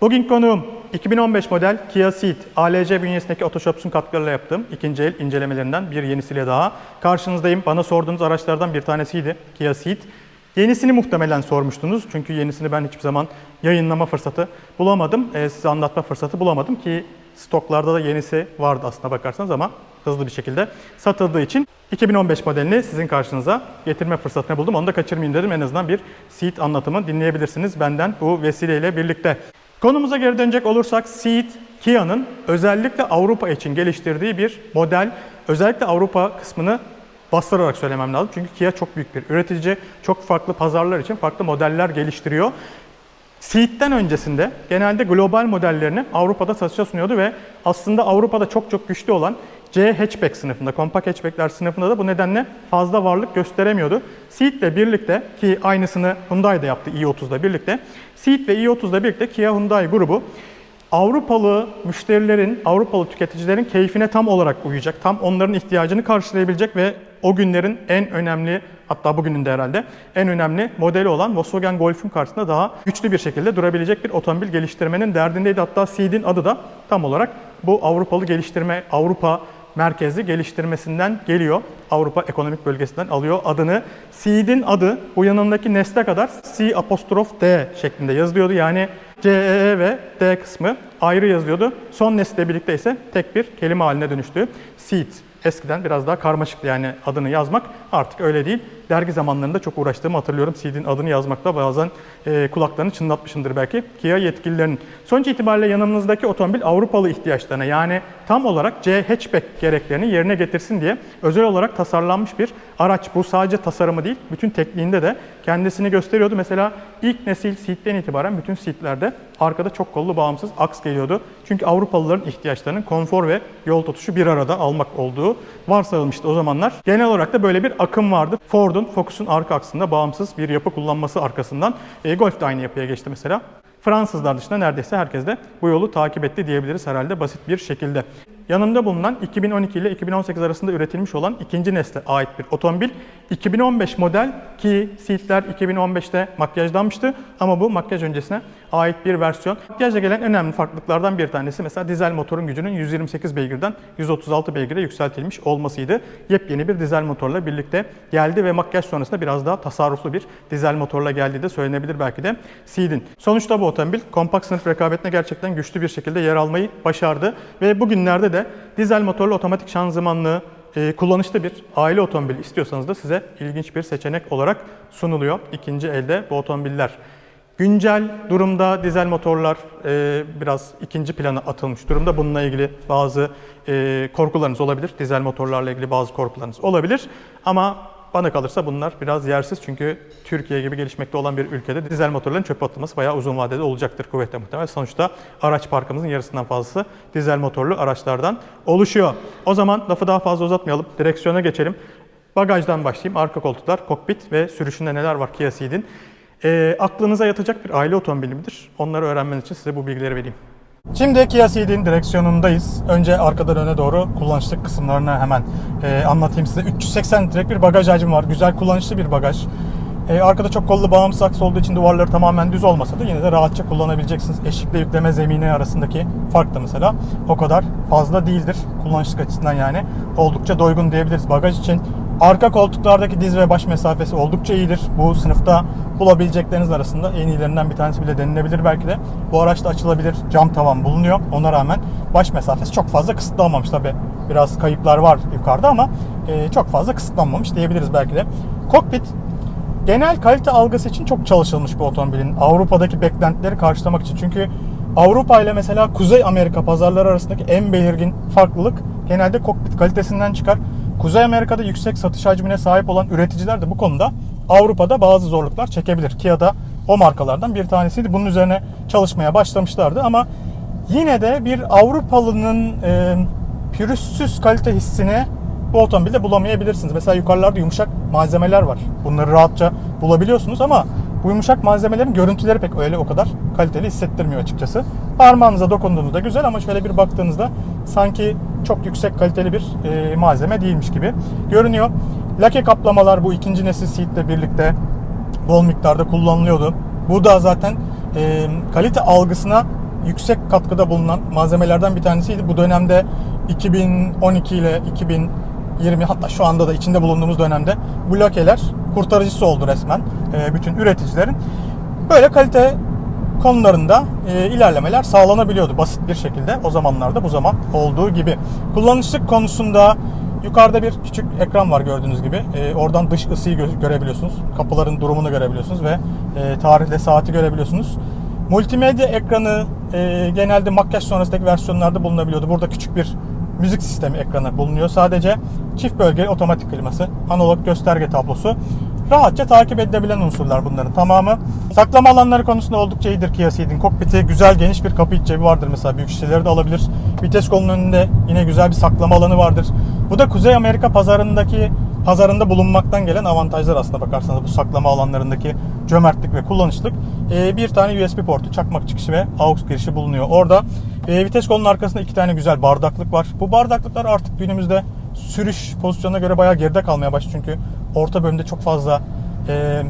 Bugün konuğum 2015 model Kia Ceed, ALC bünyesindeki Otoshops'un katkılarıyla yaptığım ikinci el incelemelerinden bir yenisiyle daha. Karşınızdayım. Bana sorduğunuz araçlardan bir tanesiydi Kia Ceed. Yenisini muhtemelen sormuştunuz. Çünkü yenisini ben hiçbir zaman yayınlama fırsatı bulamadım. Ee, size anlatma fırsatı bulamadım ki stoklarda da yenisi vardı aslına bakarsanız ama hızlı bir şekilde satıldığı için 2015 modelini sizin karşınıza getirme fırsatını buldum. Onu da kaçırmayayım dedim. En azından bir Ceed anlatımı dinleyebilirsiniz benden bu vesileyle birlikte. Konumuza geri dönecek olursak Ceed, Kia'nın özellikle Avrupa için geliştirdiği bir model. Özellikle Avrupa kısmını bastırarak söylemem lazım. Çünkü Kia çok büyük bir üretici. Çok farklı pazarlar için farklı modeller geliştiriyor. Ceed'den öncesinde genelde global modellerini Avrupa'da satışa sunuyordu ve aslında Avrupa'da çok çok güçlü olan C hatchback sınıfında, kompakt hatchbackler sınıfında da bu nedenle fazla varlık gösteremiyordu. Ceed ile birlikte ki aynısını Hyundai de yaptı i30'da birlikte. Ceed ve i30'da birlikte Kia Hyundai grubu Avrupalı müşterilerin, Avrupalı tüketicilerin keyfine tam olarak uyacak, tam onların ihtiyacını karşılayabilecek ve o günlerin en önemli, hatta bugünün de herhalde en önemli modeli olan Volkswagen Golf'ün karşısında daha güçlü bir şekilde durabilecek bir otomobil geliştirmenin derdindeydi. Hatta Ceed'in adı da tam olarak bu Avrupalı geliştirme, Avrupa merkezli geliştirmesinden geliyor. Avrupa Ekonomik Bölgesi'nden alıyor adını. Ceed'in adı bu yanındaki nesle kadar C apostrof D şeklinde yazılıyordu. Yani CEE ve D kısmı ayrı yazıyordu. Son nesle birlikte ise tek bir kelime haline dönüştü. Ceed. Eskiden biraz daha karmaşıktı yani adını yazmak. Artık öyle değil. Dergi zamanlarında çok uğraştığımı hatırlıyorum. Ceed'in adını yazmakta bazen e, kulaklarını çınlatmışımdır belki Kia yetkililerinin. Sonuç itibariyle yanımızdaki otomobil Avrupalı ihtiyaçlarına yani tam olarak C hatchback gereklerini yerine getirsin diye özel olarak tasarlanmış bir araç. Bu sadece tasarımı değil, bütün tekniğinde de kendisini gösteriyordu. Mesela ilk nesil Ceed'den itibaren bütün Ceed'lerde arkada çok kollu bağımsız aks geliyordu. Çünkü Avrupalıların ihtiyaçlarının konfor ve yol tutuşu bir arada almak olduğu varsayılmıştı o zamanlar. Genel olarak da böyle bir akım vardı. Ford'un Focus'un arka aksında bağımsız bir yapı kullanması arkasından e, Golf de aynı yapıya geçti mesela. Fransızlar dışında neredeyse herkes de bu yolu takip etti diyebiliriz herhalde basit bir şekilde. Yanında bulunan 2012 ile 2018 arasında üretilmiş olan ikinci nesle ait bir otomobil. 2015 model ki Ceed'ler 2015'te makyajlanmıştı ama bu makyaj öncesine ait bir versiyon. Makyajla gelen önemli farklılıklardan bir tanesi mesela dizel motorun gücünün 128 beygirden 136 beygire yükseltilmiş olmasıydı. Yepyeni bir dizel motorla birlikte geldi ve makyaj sonrasında biraz daha tasarruflu bir dizel motorla geldiği de söylenebilir belki de Ceed'in. Sonuçta bu otomobil kompakt sınıf rekabetine gerçekten güçlü bir şekilde yer almayı başardı ve bugünlerde de dizel motorlu otomatik şanzımanlı e, kullanışlı bir aile otomobili istiyorsanız da size ilginç bir seçenek olarak sunuluyor ikinci elde bu otomobiller. Güncel durumda dizel motorlar e, biraz ikinci plana atılmış durumda. Bununla ilgili bazı e, korkularınız olabilir. Dizel motorlarla ilgili bazı korkularınız olabilir. Ama bana kalırsa bunlar biraz yersiz çünkü Türkiye gibi gelişmekte olan bir ülkede dizel motorların çöpe atılması bayağı uzun vadede olacaktır kuvvetle muhtemel. Sonuçta araç parkımızın yarısından fazlası dizel motorlu araçlardan oluşuyor. O zaman lafı daha fazla uzatmayalım. Direksiyona geçelim. Bagajdan başlayayım. Arka koltuklar, kokpit ve sürüşünde neler var Kia Ceed'in. E, aklınıza yatacak bir aile otomobili midir? Onları öğrenmeniz için size bu bilgileri vereyim. Şimdi Kia Ceed'in direksiyonundayız. Önce arkadan öne doğru kullanışlı kısımlarını hemen e, anlatayım size. 380 litrelik bir bagaj hacmi var. Güzel kullanışlı bir bagaj. E, arkada çok kollu bağımsız aks olduğu için duvarları tamamen düz olmasa da yine de rahatça kullanabileceksiniz. Eşikle yükleme zemini arasındaki fark da mesela o kadar fazla değildir. Kullanışlık açısından yani oldukça doygun diyebiliriz bagaj için. Arka koltuklardaki diz ve baş mesafesi oldukça iyidir. Bu sınıfta bulabilecekleriniz arasında en iyilerinden bir tanesi bile denilebilir belki de. Bu araçta açılabilir cam tavan bulunuyor. Ona rağmen baş mesafesi çok fazla kısıtlanmamış tabi. Biraz kayıplar var yukarıda ama e, çok fazla kısıtlanmamış diyebiliriz belki de. Kokpit genel kalite algısı için çok çalışılmış bu otomobilin. Avrupa'daki beklentileri karşılamak için. Çünkü Avrupa ile mesela Kuzey Amerika pazarları arasındaki en belirgin farklılık genelde kokpit kalitesinden çıkar. Kuzey Amerika'da yüksek satış hacmine sahip olan üreticiler de bu konuda Avrupa'da bazı zorluklar çekebilir. Kia da o markalardan bir tanesiydi. Bunun üzerine çalışmaya başlamışlardı ama yine de bir Avrupalı'nın e, pürüzsüz kalite hissini bu otomobilde bulamayabilirsiniz. Mesela yukarılarda yumuşak malzemeler var. Bunları rahatça bulabiliyorsunuz ama bu yumuşak malzemelerin görüntüleri pek öyle o kadar kaliteli hissettirmiyor açıkçası. Parmağınıza dokunduğunuzda güzel ama şöyle bir baktığınızda sanki çok yüksek kaliteli bir e, malzeme değilmiş gibi görünüyor. Lake kaplamalar bu ikinci nesil ile birlikte bol miktarda kullanılıyordu. Bu da zaten e, kalite algısına yüksek katkıda bulunan malzemelerden bir tanesiydi. Bu dönemde 2012 ile 2020 hatta şu anda da içinde bulunduğumuz dönemde bu lakeler kurtarıcısı oldu resmen e, bütün üreticilerin. Böyle kalite konularında e, ilerlemeler sağlanabiliyordu basit bir şekilde o zamanlarda bu zaman olduğu gibi. Kullanışlık konusunda yukarıda bir küçük ekran var gördüğünüz gibi. E, oradan dış ısıyı gö- görebiliyorsunuz. Kapıların durumunu görebiliyorsunuz ve e, tarihle saati görebiliyorsunuz. Multimedya ekranı e, genelde makyaj sonrasındaki versiyonlarda bulunabiliyordu. Burada küçük bir müzik sistemi ekranı bulunuyor. Sadece çift bölgeli otomatik kliması, analog gösterge tablosu. Rahatça takip edilebilen unsurlar bunların tamamı. Saklama alanları konusunda oldukça iyidir Kia Ceed'in. Kokpiti güzel geniş bir kapı iç cebi vardır mesela. Büyük şişeleri de alabilir. Vites kolunun önünde yine güzel bir saklama alanı vardır. Bu da Kuzey Amerika pazarındaki pazarında bulunmaktan gelen avantajlar aslında bakarsanız bu saklama alanlarındaki cömertlik ve kullanışlık. Ee, bir tane USB portu, çakmak çıkışı ve AUX girişi bulunuyor. Orada e, vites kolunun arkasında iki tane güzel bardaklık var. Bu bardaklıklar artık günümüzde sürüş pozisyonuna göre bayağı geride kalmaya başladı. Çünkü orta bölümde çok fazla e,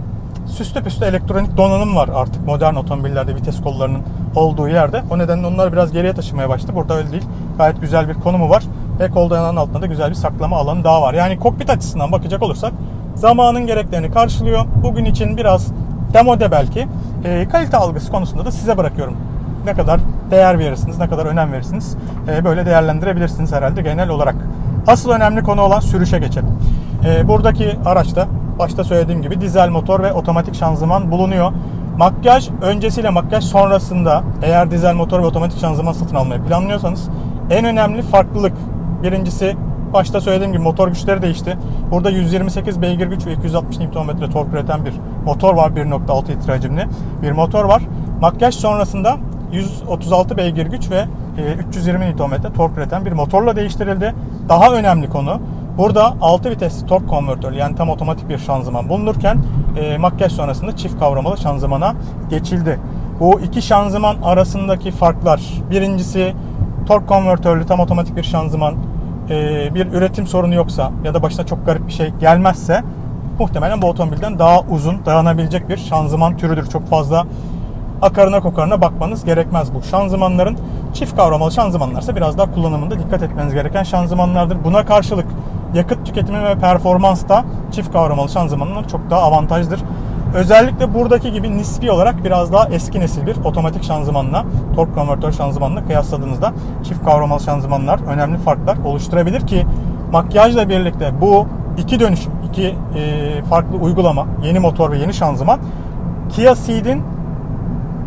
süslü püslü elektronik donanım var artık modern otomobillerde vites kollarının olduğu yerde. O nedenle onları biraz geriye taşımaya başladı. Burada öyle değil. Gayet güzel bir konumu var. Ve kol dayanağının altında da güzel bir saklama alanı daha var. Yani kokpit açısından bakacak olursak zamanın gereklerini karşılıyor. Bugün için biraz demode belki. E, kalite algısı konusunda da size bırakıyorum. Ne kadar değer verirsiniz, ne kadar önem verirsiniz. E, böyle değerlendirebilirsiniz herhalde genel olarak. Asıl önemli konu olan sürüşe geçelim. E, buradaki araçta başta söylediğim gibi dizel motor ve otomatik şanzıman bulunuyor. Makyaj öncesiyle makyaj sonrasında eğer dizel motor ve otomatik şanzıman satın almayı planlıyorsanız en önemli farklılık birincisi başta söylediğim gibi motor güçleri değişti. Burada 128 beygir güç ve 260 Nm tork üreten bir motor var. 1.6 litre hacimli bir motor var. Makyaj sonrasında 136 beygir güç ve e, 320 Nm tork üreten bir motorla değiştirildi. Daha önemli konu burada 6 vitesli tork konvertörü yani tam otomatik bir şanzıman bulunurken e, makyaj sonrasında çift kavramalı şanzımana geçildi. Bu iki şanzıman arasındaki farklar birincisi tork konvertörlü tam otomatik bir şanzıman e, bir üretim sorunu yoksa ya da başına çok garip bir şey gelmezse muhtemelen bu otomobilden daha uzun dayanabilecek bir şanzıman türüdür. Çok fazla akarına kokarına bakmanız gerekmez bu. Şanzımanların çift kavramalı şanzımanlarsa biraz daha kullanımında dikkat etmeniz gereken şanzımanlardır. Buna karşılık yakıt tüketimi ve performans da çift kavramalı şanzımanlar çok daha avantajdır. Özellikle buradaki gibi nispi olarak biraz daha eski nesil bir otomatik şanzımanla, tork konvertör şanzımanla kıyasladığınızda çift kavramalı şanzımanlar önemli farklar oluşturabilir ki makyajla birlikte bu iki dönüşüm, iki e, farklı uygulama, yeni motor ve yeni şanzıman Kia Ceed'in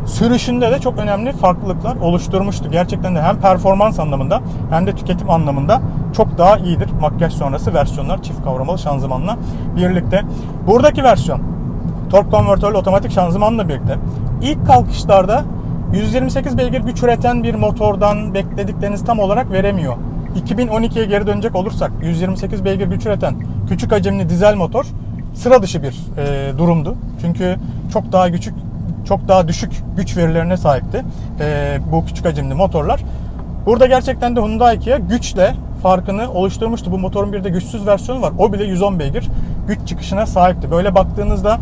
sürüşünde de çok önemli farklılıklar oluşturmuştu. Gerçekten de hem performans anlamında hem de tüketim anlamında çok daha iyidir. Makyaj sonrası versiyonlar çift kavramalı şanzımanla birlikte. Buradaki versiyon tork konvertörlü otomatik şanzımanla birlikte ilk kalkışlarda 128 beygir güç üreten bir motordan bekledikleriniz tam olarak veremiyor. 2012'ye geri dönecek olursak 128 beygir güç üreten küçük hacimli dizel motor sıra dışı bir e, durumdu. Çünkü çok daha küçük çok daha düşük güç verilerine sahipti e, bu küçük hacimli motorlar. Burada gerçekten de Hyundai Kia güçle farkını oluşturmuştu. Bu motorun bir de güçsüz versiyonu var. O bile 110 beygir güç çıkışına sahipti. Böyle baktığınızda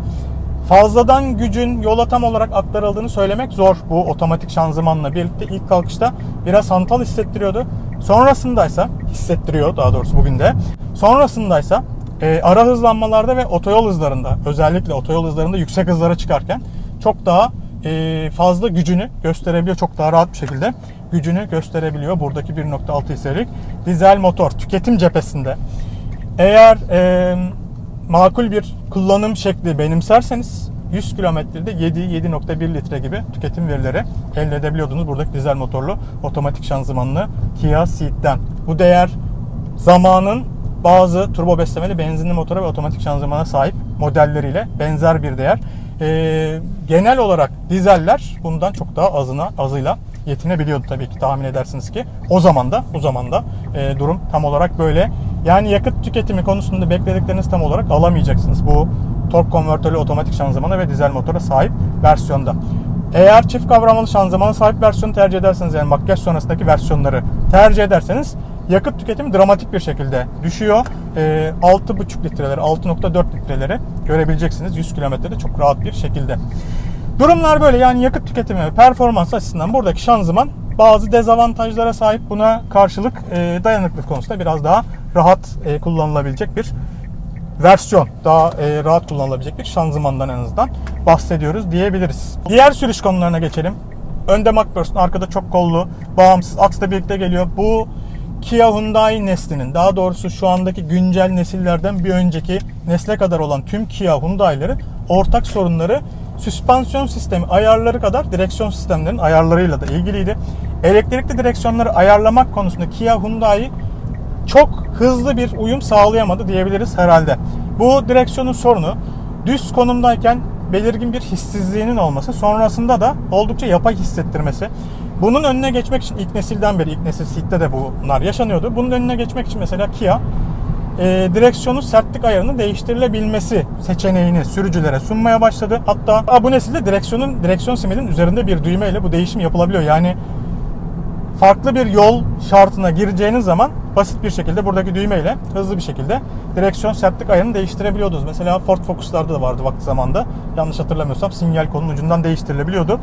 fazladan gücün yola tam olarak aktarıldığını söylemek zor bu otomatik şanzımanla birlikte ilk kalkışta biraz hantal hissettiriyordu. Sonrasındaysa hissettiriyor daha doğrusu bugün de. Sonrasındaysa e, ara hızlanmalarda ve otoyol hızlarında özellikle otoyol hızlarında yüksek hızlara çıkarken çok daha e, fazla gücünü gösterebiliyor. Çok daha rahat bir şekilde gücünü gösterebiliyor. Buradaki 1.6 hisselik dizel motor tüketim cephesinde. Eğer e, makul bir kullanım şekli benimserseniz 100 kilometrede 7-7.1 litre gibi tüketim verileri elde edebiliyordunuz buradaki dizel motorlu otomatik şanzımanlı Kia Ceed'den. Bu değer zamanın bazı turbo beslemeli benzinli motora ve otomatik şanzımana sahip modelleriyle benzer bir değer. Ee, genel olarak dizeller bundan çok daha azına azıyla yetinebiliyordu tabii ki tahmin edersiniz ki. O zaman da bu zamanda e, durum tam olarak böyle. Yani yakıt tüketimi konusunda bekledikleriniz tam olarak alamayacaksınız bu tork konvertörlü otomatik şanzımana ve dizel motora sahip versiyonda. Eğer çift kavramalı şanzımana sahip versiyonu tercih ederseniz yani makyaj sonrasındaki versiyonları tercih ederseniz yakıt tüketimi dramatik bir şekilde düşüyor. E, 6,5 litreleri, 6.4 litreleri görebileceksiniz 100 kilometrede çok rahat bir şekilde. Durumlar böyle yani yakıt tüketimi ve performans açısından buradaki şanzıman bazı dezavantajlara sahip. Buna karşılık e, dayanıklık konusunda biraz daha rahat e, kullanılabilecek bir versiyon. Daha e, rahat kullanılabilecek bir şanzımandan en azından bahsediyoruz diyebiliriz. Diğer sürüş konularına geçelim. Önde McPherson, arkada çok kollu, bağımsız aksla birlikte geliyor. Bu Kia Hyundai neslinin, daha doğrusu şu andaki güncel nesillerden bir önceki nesle kadar olan tüm Kia Hyundai'lerin ortak sorunları süspansiyon sistemi ayarları kadar direksiyon sistemlerinin ayarlarıyla da ilgiliydi. Elektrikli direksiyonları ayarlamak konusunda Kia Hyundai çok hızlı bir uyum sağlayamadı diyebiliriz herhalde. Bu direksiyonun sorunu düz konumdayken belirgin bir hissizliğinin olması, sonrasında da oldukça yapay hissettirmesi. Bunun önüne geçmek için ilk nesilden beri, ilk nesil Ceed'de de bunlar yaşanıyordu. Bunun önüne geçmek için mesela Kia e, direksiyonun sertlik ayarının değiştirilebilmesi seçeneğini sürücülere sunmaya başladı. Hatta bu nesilde direksiyonun direksiyon simidinin üzerinde bir düğmeyle bu değişim yapılabiliyor. Yani farklı bir yol şartına gireceğiniz zaman basit bir şekilde buradaki düğmeyle hızlı bir şekilde direksiyon sertlik ayarını değiştirebiliyordunuz. Mesela Ford Focus'larda da vardı vakti zamanda. Yanlış hatırlamıyorsam sinyal kolunun ucundan değiştirilebiliyordu.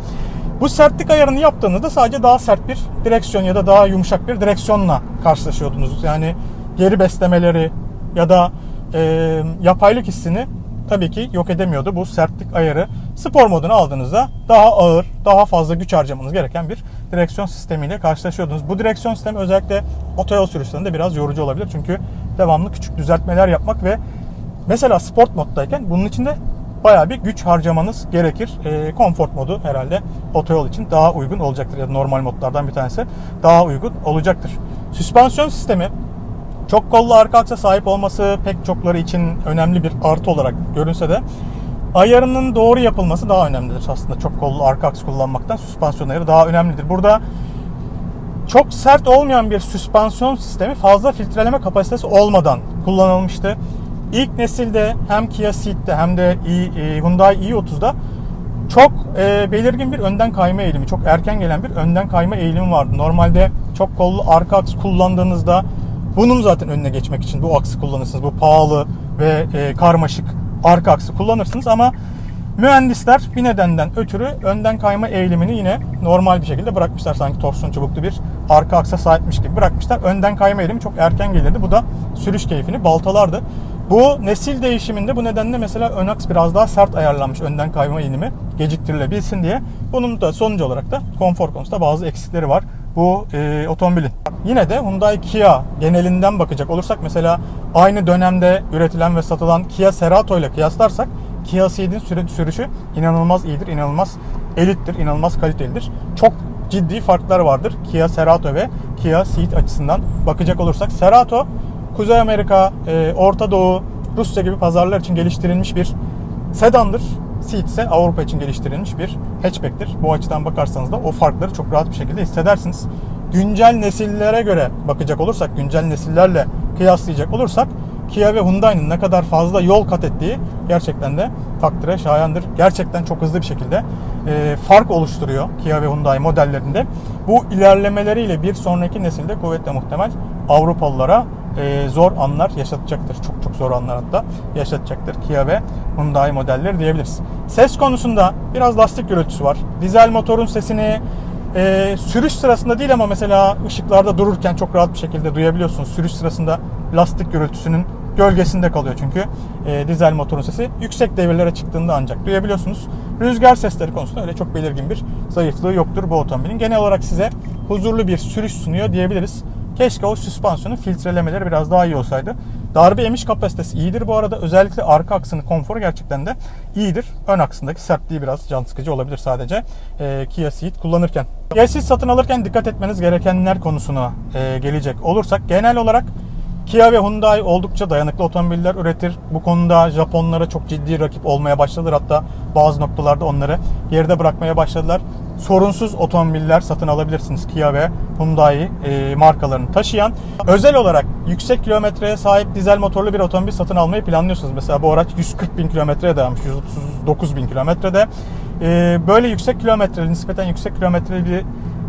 Bu sertlik ayarını yaptığınızda sadece daha sert bir direksiyon ya da daha yumuşak bir direksiyonla karşılaşıyordunuz. Yani geri beslemeleri ya da e, yapaylık hissini tabii ki yok edemiyordu bu sertlik ayarı. Spor modunu aldığınızda daha ağır, daha fazla güç harcamanız gereken bir direksiyon sistemiyle karşılaşıyordunuz. Bu direksiyon sistemi özellikle otoyol sürüşlerinde biraz yorucu olabilir. Çünkü devamlı küçük düzeltmeler yapmak ve mesela sport moddayken bunun içinde bayağı bir güç harcamanız gerekir. E, comfort modu herhalde otoyol için daha uygun olacaktır ya da normal modlardan bir tanesi daha uygun olacaktır. Süspansiyon sistemi çok kollu arka aksa sahip olması pek çokları için önemli bir artı olarak görünse de ayarının doğru yapılması daha önemlidir aslında. Çok kollu arka aks kullanmaktan süspansiyon ayarı daha önemlidir. Burada çok sert olmayan bir süspansiyon sistemi fazla filtreleme kapasitesi olmadan kullanılmıştı. İlk nesilde hem Kia Ceed'de hem de e, Hyundai i30'da çok e, belirgin bir önden kayma eğilimi, çok erken gelen bir önden kayma eğilimi vardı. Normalde çok kollu arka aks kullandığınızda bunun zaten önüne geçmek için bu aksı kullanırsınız. Bu pahalı ve e, karmaşık arka aksı kullanırsınız ama mühendisler bir nedenden ötürü önden kayma eğilimini yine normal bir şekilde bırakmışlar. Sanki torsiyon çubuklu bir arka aksa sahipmiş gibi bırakmışlar. Önden kayma eğilimi çok erken gelirdi. Bu da sürüş keyfini baltalardı. Bu nesil değişiminde bu nedenle mesela ön aks biraz daha sert ayarlanmış önden kayma eğilimi geciktirilebilsin diye. Bunun da sonucu olarak da konfor konusunda bazı eksikleri var bu e, otomobilin. Yine de Hyundai Kia genelinden bakacak olursak mesela aynı dönemde üretilen ve satılan Kia Cerato ile kıyaslarsak Kia Ceed'in sürüşü inanılmaz iyidir, inanılmaz elittir, inanılmaz kalitelidir. Çok ciddi farklar vardır Kia Cerato ve Kia Ceed açısından bakacak olursak. Cerato Kuzey Amerika, e, Orta Doğu, Rusya gibi pazarlar için geliştirilmiş bir sedandır. Ceed ise Avrupa için geliştirilmiş bir hatchback'tir. Bu açıdan bakarsanız da o farkları çok rahat bir şekilde hissedersiniz. Güncel nesillere göre bakacak olursak, güncel nesillerle kıyaslayacak olursak Kia ve Hyundai'nin ne kadar fazla yol kat ettiği gerçekten de takdire şayandır. Gerçekten çok hızlı bir şekilde e, fark oluşturuyor Kia ve Hyundai modellerinde. Bu ilerlemeleriyle bir sonraki nesilde kuvvetle muhtemel Avrupalılara e, zor anlar yaşatacaktır. Çok çok zor anlar hatta yaşatacaktır Kia ve Hyundai modelleri diyebiliriz. Ses konusunda biraz lastik gürültüsü var. Dizel motorun sesini e, sürüş sırasında değil ama mesela ışıklarda dururken çok rahat bir şekilde duyabiliyorsunuz. Sürüş sırasında lastik gürültüsünün gölgesinde kalıyor çünkü e, dizel motorun sesi yüksek devirlere çıktığında ancak duyabiliyorsunuz. Rüzgar sesleri konusunda öyle çok belirgin bir zayıflığı yoktur bu otomobilin. Genel olarak size huzurlu bir sürüş sunuyor diyebiliriz. Keşke o süspansiyonu filtrelemeleri biraz daha iyi olsaydı. Darbe emiş kapasitesi iyidir bu arada. Özellikle arka aksının konforu gerçekten de iyidir. Ön aksındaki sertliği biraz can sıkıcı olabilir sadece e, Kia Ceed kullanırken. Kia Ceed satın alırken dikkat etmeniz gerekenler konusuna e, gelecek olursak genel olarak Kia ve Hyundai oldukça dayanıklı otomobiller üretir. Bu konuda Japonlara çok ciddi rakip olmaya başladılar. Hatta bazı noktalarda onları geride bırakmaya başladılar. Sorunsuz otomobiller satın alabilirsiniz Kia ve Hyundai e, markalarını taşıyan. Özel olarak yüksek kilometreye sahip dizel motorlu bir otomobil satın almayı planlıyorsunuz. Mesela bu araç 140 bin kilometreye dayanmış, 139 bin kilometrede. E, böyle yüksek kilometreli, nispeten yüksek kilometreli bir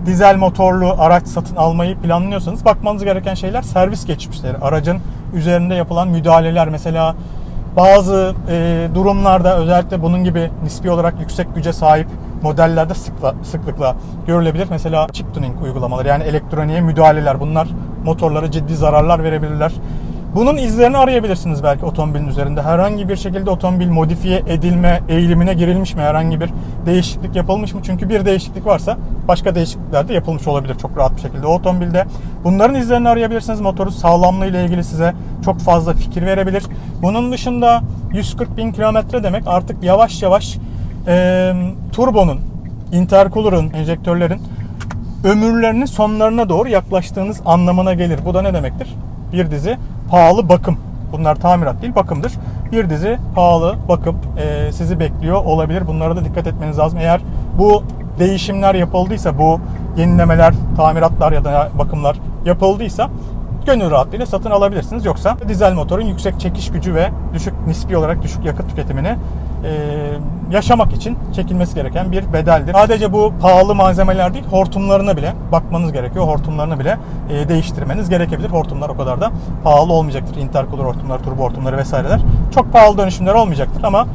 dizel motorlu araç satın almayı planlıyorsanız bakmanız gereken şeyler servis geçmişleri. Aracın üzerinde yapılan müdahaleler mesela Bazı e, durumlarda özellikle bunun gibi nispi olarak yüksek güce sahip modellerde sıkla, sıklıkla görülebilir. Mesela chip tuning uygulamaları yani elektroniğe müdahaleler bunlar motorlara ciddi zararlar verebilirler. Bunun izlerini arayabilirsiniz belki otomobilin üzerinde. Herhangi bir şekilde otomobil modifiye edilme eğilimine girilmiş mi? Herhangi bir değişiklik yapılmış mı? Çünkü bir değişiklik varsa başka değişiklikler de yapılmış olabilir çok rahat bir şekilde o otomobilde. Bunların izlerini arayabilirsiniz. Motorun sağlamlığı ile ilgili size çok fazla fikir verebilir. Bunun dışında 140 bin kilometre demek artık yavaş yavaş e, turbonun, intercooler'ın, enjektörlerin ömürlerinin sonlarına doğru yaklaştığınız anlamına gelir. Bu da ne demektir? Bir dizi pahalı bakım. Bunlar tamirat değil bakımdır. Bir dizi pahalı bakım e, sizi bekliyor olabilir. Bunlara da dikkat etmeniz lazım. Eğer bu değişimler yapıldıysa, bu yenilemeler, tamiratlar ya da bakımlar yapıldıysa gönül rahatlığıyla satın alabilirsiniz. Yoksa dizel motorun yüksek çekiş gücü ve düşük nispi olarak düşük yakıt tüketimini e, yaşamak için çekilmesi gereken bir bedeldir. Sadece bu pahalı malzemeler değil, hortumlarına bile bakmanız gerekiyor. Hortumlarını bile e, değiştirmeniz gerekebilir. Hortumlar o kadar da pahalı olmayacaktır. Intercooler hortumları, turbo hortumları vesaireler. Çok pahalı dönüşümler olmayacaktır ama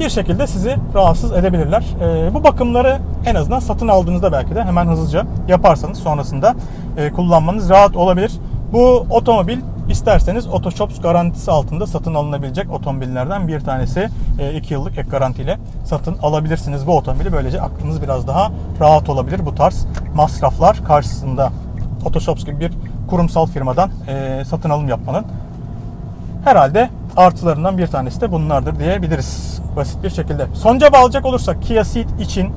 bir şekilde sizi rahatsız edebilirler. E, bu bakımları en azından satın aldığınızda belki de hemen hızlıca yaparsanız sonrasında e, kullanmanız rahat olabilir. Bu otomobil isterseniz Otoshops garantisi altında satın alınabilecek otomobillerden bir tanesi. 2 yıllık ek garantiyle satın alabilirsiniz bu otomobili. Böylece aklınız biraz daha rahat olabilir bu tarz masraflar karşısında. Otoshops gibi bir kurumsal firmadan e, satın alım yapmanın herhalde artılarından bir tanesi de bunlardır diyebiliriz basit bir şekilde. Sonuca bağlayacak olursak Kia Ceed için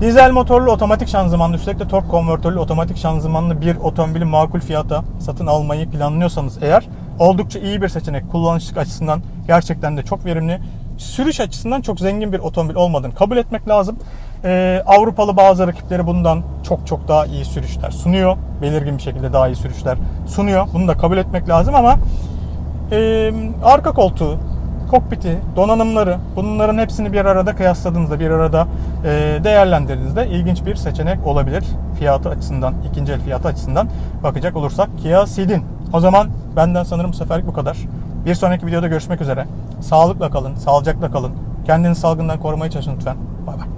dizel motorlu otomatik şanzımanlı üstelik de tork konvertörlü otomatik şanzımanlı bir otomobili makul fiyata satın almayı planlıyorsanız eğer oldukça iyi bir seçenek. Kullanışlık açısından gerçekten de çok verimli. Sürüş açısından çok zengin bir otomobil olmadığını kabul etmek lazım. Ee, Avrupalı bazı rakipleri bundan çok çok daha iyi sürüşler sunuyor. Belirgin bir şekilde daha iyi sürüşler sunuyor. Bunu da kabul etmek lazım ama e, arka koltuğu, kokpiti, donanımları bunların hepsini bir arada kıyasladığınızda, bir arada e, değerlendirdiğinizde ilginç bir seçenek olabilir. Fiyatı açısından, ikinci el fiyatı açısından bakacak olursak Kia Ceed'in. O zaman benden sanırım bu seferlik bu kadar. Bir sonraki videoda görüşmek üzere. Sağlıkla kalın, sağlıcakla kalın. Kendinizi salgından korumaya çalışın lütfen. Bay bay.